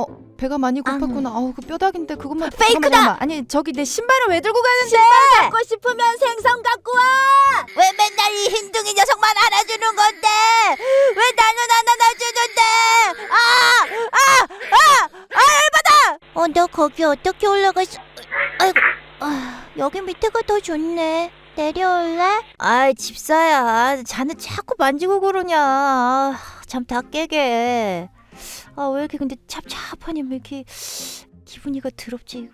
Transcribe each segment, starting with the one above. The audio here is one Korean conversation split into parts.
어 배가 많이 고팠구나. 아우 그 뼈다귀인데 그것만 페이크다! 잠깐만, 잠깐만. 아니 저기 내 신발을 왜 들고 가는데? 갖고 싶으면 생선 갖고 와. 왜 맨날 이 흰둥이 녀석만 안아주는 건데? 왜 나는 안 안아주는데? 아, 아, 아, 아, 열받아! 어, 너 거기 어떻게 올라갔어? 아이고, 아, 여기 밑에가 더 좋네. 내려올래? 아, 집사야, 자네 자꾸 만지고 그러냐? 아, 잠다 깨게. 아, 왜 이렇게 근데 찹찹하니? 왜 이렇게 기분이가 더럽지?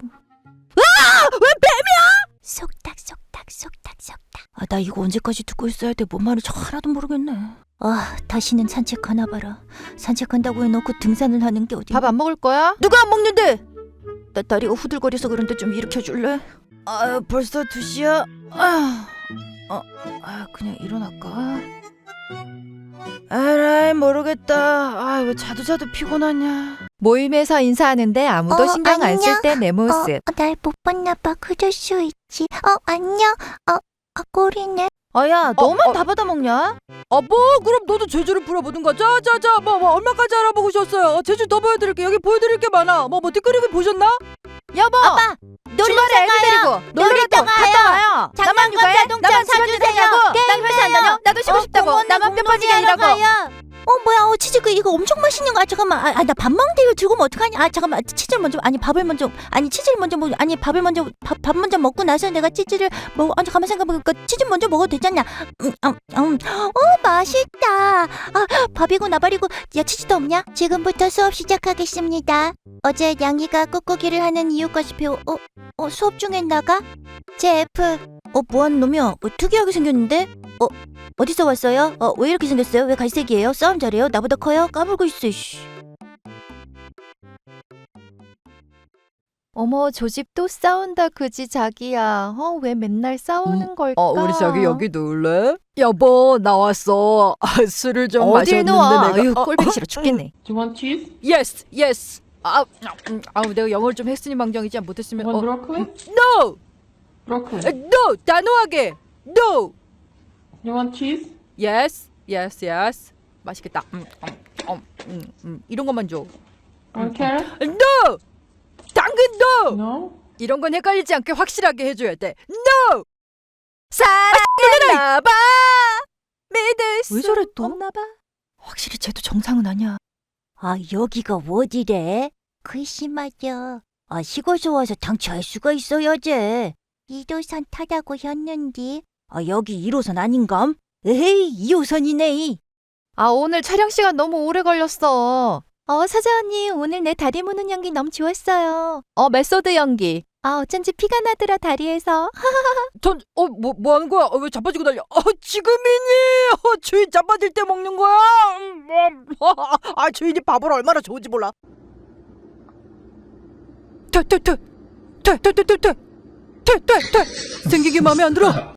속닥 속닥 속닥 속닥. 아 나 이거 언제까지 듣고 있어야 돼? 뭔 말인지 하나도 모르겠네. 아 다시는 산책하나 봐라. 산책한다고 해놓고 등산을 하는 게 어디 밥 안 먹을 거야? 누가 안 먹는데? 나 다리가 후들거려서 그런데 좀 일으켜 줄래? 아 벌써 2 시야? 아, 어, 아 그냥 일어날까? 에라이 모르겠다. 아 왜 자도 자도 피곤하냐. 모임에서 인사하는데 아무도 어, 신경 안 쓸 때 내 모습. 날못 봤나 봐. 그럴 수 있지. 어 안녕. 어, 어 꼬리네. 아야 너만 다 받아먹냐? 아 뭐? 그럼 너도 제주를 부려보든가. 자자자 뭐, 뭐 얼마까지 알아보고 오셨어요? 어, 제주 더 보여드릴게 여기 보여드릴 게 많아. 뭐뭐 뒷그림이 보셨나? 여보. 아빠 뼈 빠지게 일하고. 어 뭐야. 어 치즈 그 이거 엄청 맛있는 거. 아 잠깐만. 아 나 밥 먹는데 이거 들고 오면 어떡하냐? 아 잠깐만. 치즈를 먼저 아니 밥을 먼저 아니 치즈를 먼저 먹 아니 밥을 먼저 밥, 밥 먼저 먹고 나서 내가 치즈를 먹어 아니 가만 생각해보니까 치즈 먼저 먹어도 되잖아 음음 어 맛있다. 아 밥이고 나발이고 야 치즈도 없냐? 지금부터 수업 시작하겠습니다. 어제 양이가 꾹꾹이를 하는 이유까지 배워 어, 어 수업 중에 나가 제 F 어 뭐하는 놈이야 어, 특이하게 생겼는데 어 어디서 왔어요? 어, 왜 이렇게 생겼어요? 왜 갈색이에요? 싸움 잘해요? 나보다 커요? 까불고 있어, 씨. 어머 저 집 또 싸운다 그지 자기야. 어 왜 맨날 싸우는 걸까? 어 우리 자기 여기 놀래? 여보 나왔어 아, 술을 좀 어딜 마셨는데 놓아? 내가 아유 어, 꼴보기 싫어 죽겠네. Do you want cheese? yes yes 아, 음, 아우 내가 영어를 좀 했으니 망정이지 못했으면 Want 어, broccoli? no Broccoli. 어, no 단호하게 no You want cheese? yes yes yes 맛있겠다 음, 음, 음, 음, 음. 이런 것만 줘 Want carrot? no 당근 no No. 이런 건 헷갈리지 않게 확실하게 해줘야 돼 no 사랑했나봐. 믿을 왜 저래 또? 없나 봐 확실히 쟤도 정상은 아니야. 아, 여기가 어디래? 글씨 맞아. 아, 시골서 와서 알 수가 있어야지. 2호선 타다고 했는데. 아, 여기 1호선 아닌감? 에헤이, 2호선이네. 아 오늘 촬영 시간 너무 오래 걸렸어. 어 사자 언니 오늘 내 다리 무는 연기 너무 좋았어요. 어 메소드 연기. 아 어쩐지 피가 나더라 다리에서. 전, 어, 뭐, 뭐 하는 거야? 어, 왜 자빠지고 달려? 어, 지금이니? 어, 주인 자빠질 때 먹는 거야? 음, 뭐, 아, 주인이 밥을 얼마나 좋은지 몰라. 퇴, 퇴, 퇴. 퇴, 퇴, 퇴, 퇴, 퇴. 퇴, 퇴, 퇴. 생기기 마음에 안 들어.